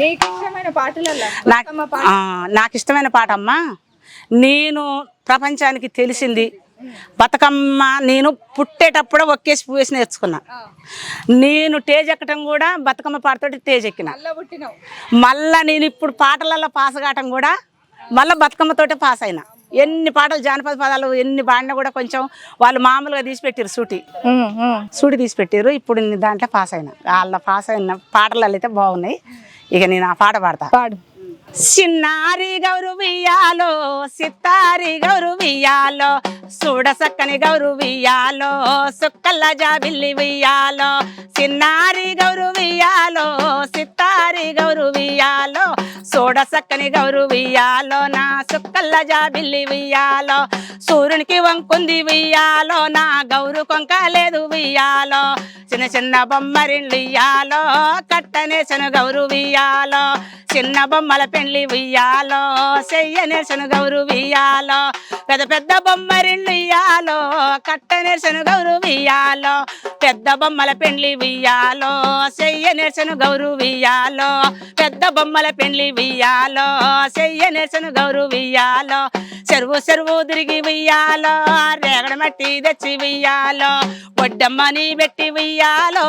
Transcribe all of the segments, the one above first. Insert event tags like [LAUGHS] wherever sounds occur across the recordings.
నీకు ఇష్టమైన పాట? అమ్మ నేను ప్రపంచానికి తెలిసింది బతుకమ్మ నేను పుట్టేటప్పుడు ఒక్కేసి పూవేసి నేర్చుకున్నా. నేను టేజ్ ఎక్కటం కూడా బతుకమ్మ పాటతోటి టేజ్ ఎక్కిన మళ్ళా నేను ఇప్పుడు పాటలలో పాస్ కావటం కూడా మళ్ళీ బతుకమ్మతోటే పాస్ అయినా. ఎన్ని పాటలు జానపద పదాలు ఎన్ని పాడినా కూడా కొంచెం వాళ్ళు మామూలుగా తీసి పెట్టారు సూటి. సూటి తీసి పెట్టారు ఇప్పుడు దాంట్లో పాస్ అయినా. వాళ్ళ పాస్ అయిన పాటలలో అయితే బాగున్నాయి. ఇక నేను ఆ పాట పాడతా. పాడు. చిన్నారి గౌరు వియ్యాలో సిత్తారి గౌరు వియ్యాలో చూడ సక్కని గౌరు వియ్యాలో సుక్కల్ల జాబిల్లి వియ్యాలో చిన్నారి గౌరు వియ్యాలో సిత్తారి గౌరు వియ్యాలో చూడ సక్కని గౌరు వియ్యాలో నా సుక్కల్ల జాబిల్లి వియ్యాలో సూర్యునికి వంకుంది వియ్యాలో నా గౌరు కొంక లేదు వియ్యాలో చిన్న చిన్న బొమ్మరిళ్ళు ఇయ్యాలో కట్టనేసను గౌరు వియ్యాలో చిన్న బొమ్మల పెళ్ళి వియ్యాలో చెయ్యనేసను గౌరు వియ్యాలో పెద్ద పెద్ద బొమ్మరిళ్ళు ఇయ్యాలో కట్టనేసను గౌరు వియ్యాలో పెద్ద బొమ్మల పెళ్ళి వియ్యాలో చెయ్యనేసను గౌరు వియ్యాలో పెద్ద బొమ్మల పెండ్లి వియ్యాలో చెయ్యనేసను గౌరు వియ్యాలో చెరువు చెరువు తిరిగి వెయ్యాలో రేగడ మట్టి తెచ్చి వియ్యాలో ఒడ్డమ్మని పెట్టి ఉయ్యాలో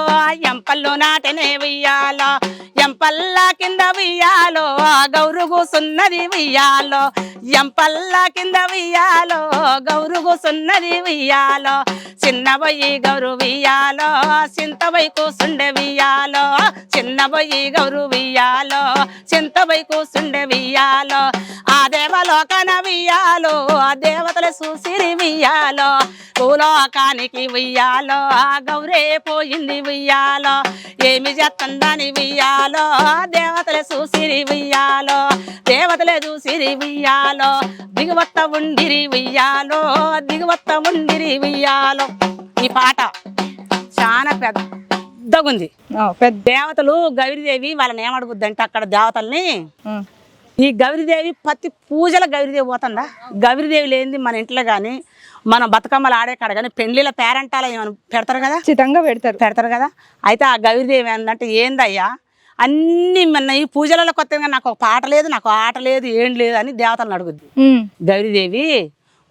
ఎంపల్లో నాటనే వియ్యాలో ఎంపల్లా కింద వియ్యాలో గౌరు కూసున్నది వెయ్యాలో ఎంపల్లా కింద వియ్యాలో గౌరు కూసున్నది వెయ్యాలో చిన్న బొయ్యి గౌరు వియ్యాలో చింతబై కూసుండే వియ్యాలో చిన్న బొయ్యి గౌరు వియ్యాలో చింతబై కూసుండే వియ్యాలో. ఆ దేవలోకన వియ్యాలో ఆ దేవతల చూసిరి వియ్యాలో భూలోకానికి వియ్యాలో ఆ గౌరే పోయింది వియ్యాలో ఏమి చేస్తుందని వియ్యాలో దేవతలే చూసిరి వియ్యాలో దేవతలే చూసిరి వియ్యాలో దిగువత్త ఉండిరి వియ్యాలో దిగువత్త ఉండిరి వియ్యాలో ఈ పాట చాలా పెద్దగుంది పెద్ద దేవతలు గౌరీదేవి వాళ్ళని ఏమడుగుద్దంటే అక్కడ దేవతల్ని. ఈ గౌరీదేవి ప్రతి పూజల గౌరీదేవి పోతుందా? గౌరీదేవి లేనిది మన ఇంట్లో కానీ మన బతుకమ్మలు ఆడే కాడ కానీ పెండ్లిల పేరెంటాల ఏమైనా పెడతారు కదా? ఖచ్చితంగా పెడతారు. పెడతారు కదా? అయితే ఆ గౌరీదేవి ఏంటంటే ఏందయ్యా? అన్ని మన ఈ పూజలలో కొత్తగా నాకు ఒక పాట లేదు నాకు ఆట లేదు ఏం లేదు అని దేవతలను అడుగుద్ది. గౌరీదేవి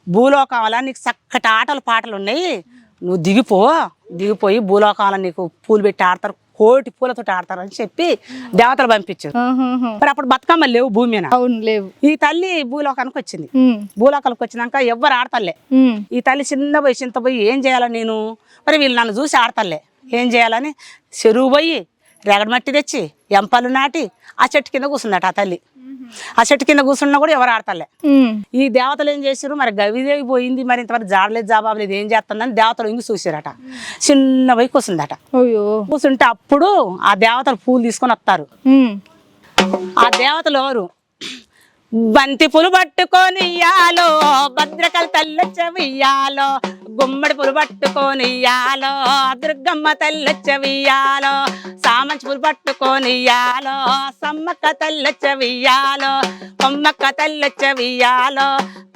భూలోకంలో నీకు చక్కటి ఆటలు పాటలు ఉన్నాయి. నువ్వు దిగిపో దిగిపోయి భూలోకంలో నీకు పూలు పెట్టి ఆడతారు. కోటి పూలతో ఆడతారు అని చెప్పి దేవతలు పంపించారు. మరి అప్పుడు బతుకమ్మ లేవు భూమి మీద. అవును లేవు. ఈ తల్లి భూలోకానికి వచ్చింది. భూలోకానికి వచ్చినాక ఎవ్వరు ఆడతలే. ఈ తల్లి చిన్న పోయి చింత పోయి ఏం చేయాలి నేను? మరి వీళ్ళు నన్ను చూసి ఆడతలే ఏం చేయాలని? చెరువు పోయి రేగడి మట్టి తెచ్చి ఎంపలు నాటి ఆ చెట్టు కింద కూర్చుందట ఆ తల్లి. ఆ చెట్టు కింద కూర్చున్నా కూడా ఎవరు ఆడతలే. ఈ దేవతలు ఏం చేశారు మరి గవిదేవి పోయింది మరి ఇంతవరకు జాడలేదు జాబాబు లేదు ఏం చేస్తుందని దేవతలు ఇంగి చూసారట చిన్న పోయి కూర్చుందట కూర్చుంటే అప్పుడు ఆ దేవతలు పూలు తీసుకొని వస్తారు. ఆ దేవతలు ఎవరు? బంతి పూలు పట్టుకొని ఇయ్యాలో భద్రకల తల్లొచ్చ వియ్యాలో గుమ్మడి పూలు పట్టుకొని ఇయ్యాలో దుర్గమ్మ తల్లొచ్చ సామంచి పూలు పట్టుకొని ఇయ్యాలో సమ్మక్క తల్లొచ్చ కొమ్మక్క తల్లొచ్చ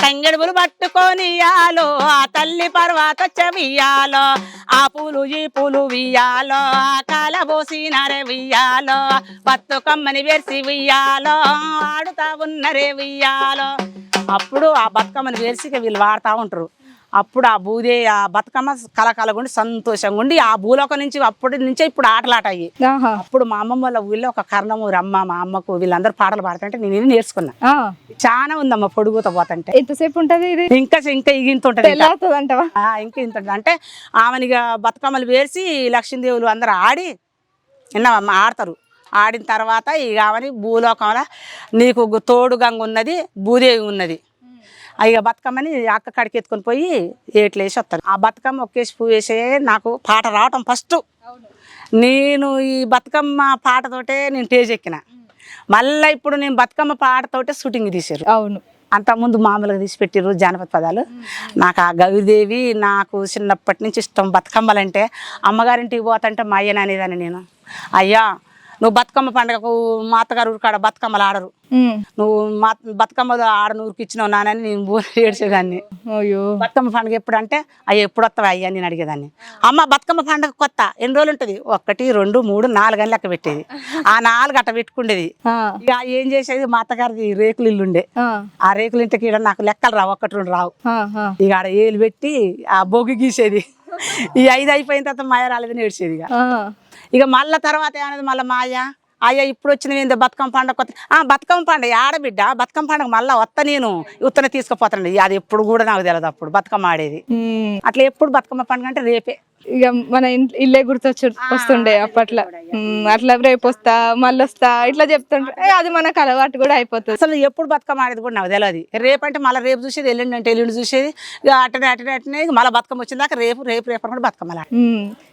తంగడి పూలు పట్టుకొని ఇయ్యాలో ఆ తల్లి పర్వాత వియ్యాలో ఆ పూలు ఈ పూలు వియ్యాలో ఆ కాల నరే వియ్యాలో బతుకమ్మని వేసి వియ్యాలో ఆడుతా ఉన్నరే వియ్యాలో. అప్పుడు ఆ బతుకమ్మని వేసి వీళ్ళు వాడుతూ ఉంటారు. అప్పుడు ఆ భూదే ఆ బతుకమ్మ కలకలగుండి సంతోషంగా ఉండి ఆ భూలోకం నుంచి అప్పటి నుంచే ఇప్పుడు ఆటలాట అయ్యి ఆహా. అప్పుడు మా అమ్మమ్మ వాళ్ళ ఊళ్ళో ఒక కర్ణమూరి అమ్మ మా అమ్మకు వీళ్ళందరూ పాటలు పాడుతుంటే నేను ఇది నేర్చుకున్నా. చాలా ఉందమ్మ పొడుగుతో పోతుంటే ఎంతసేపు ఉంటది ఇది ఇంకా ఇంకా ఇంత ఉంటుంది ఇంకా. ఇంత. అంటే ఆమెనిగా బతుకమ్మలు వేసి లక్ష్మీదేవులు అందరూ ఆడి విన్నావమ్మ ఆడతారు ఆడిన తర్వాత ఇక ఆమెని భూలోకంలో నీకు గు- తోడు గంగ ఉన్నది భూదేవి ఉన్నది ఇక బతుకమ్మని అక్క కాడికి ఎత్తుకొని పోయి ఏట్లు వేసి వస్తారు ఆ బతుకమ్మ ఒకేసి పువ్వు వేసే నాకు పాట రావటం ఫస్ట్. నేను ఈ బతుకమ్మ పాటతోటే నేను టేజ్ ఎక్కిన. మళ్ళీ ఇప్పుడు నేను బతుకమ్మ పాటతోటే షూటింగ్ తీసారు అవును. అంతకుముందు మామూలుగా తీసి పెట్టిర్రు జానపద పదాలు. నాకు ఆ గౌరీదేవి నాకు చిన్నప్పటి నుంచి ఇష్టం బతుకమ్మలంటే అమ్మగారింటికి పోతంటే మా అయ్యన అనేదాన్ని నేను అయ్యా నువ్వు బతుకమ్మ పండుగకు మా అత్తగారు ఊరు కాడ బతుకమ్మలు ఆడరు. నువ్వు మా బతుకమ్మలు ఆడ నూరుకి ఇచ్చినావు నానని నేను [LAUGHS] ఏడ్చేదాన్ని. అయ్యో. బతుకమ్మ పండుగ ఎప్పుడు అంటే అయ్యి ఎప్పుడు వస్తావా అయ్యా నేను అడిగేదాన్ని. అమ్మ బతుకమ్మ పండుగ కొత్త ఎన్ని రోజులు ఉంటుంది? ఒకటి రెండు మూడు నాలుగు అని లెక్క పెట్టేది. ఆ నాలుగు అట్ట పెట్టుకుండేది. ఇక ఏం చేసేది? మా అత్తగారిది రేకులు ఇల్లు ఉండే. ఆ, రేకులు ఇంటికి నాకు లెక్కలు రావు ఒకటి రెండు రావు. ఇక ఆడ ఏలు పెట్టి ఆ బొగ్గు గీసేది. ఈ ఐదు అయిపోయిన తర్వాత మాయ రాలేదని ఏడ్చేది ఇక. ఇక మళ్ళా తర్వాత ఏమనేది మళ్ళీ మాయ? అయ్యా ఇప్పుడు వచ్చిన ఏందో బతుకమ్మ పండుగ కొత్త ఆ బతుకమ్మ పండుగ ఆడబిడ్డ బతుకమ్మ పండుగ మళ్ళీ వస్తా నేను ఉత్తనే తీసుకుపోతాను అది ఎప్పుడు కూడా నాకు తెలియదు అప్పుడు బతుకమ్మ ఆడేది. అట్లా ఎప్పుడు బతుకమ్మ పండుగ అంటే రేపే. ఇక మన ఇల్లే గుర్తొచ్చు వస్తుండే అప్పట్లో. అట్లా రేపు వస్తా మళ్ళీ వస్తా ఇట్లా చెప్తుంటే అది మనకు అలవాటు కూడా అయిపోతుంది. అసలు ఎప్పుడు బతుకమ్మ ఆడేది కూడా నాకు తెలియదు రేపు అంటే మళ్ళీ రేపు చూసేది ఎల్లుండి అంటే ఎల్లుండి చూసేది అటనే అటనే అటనే మళ్ళీ బతుకమ్మ వచ్చిందాక రేపు రేపు రేపు అని కూడా బతుకమ్మ.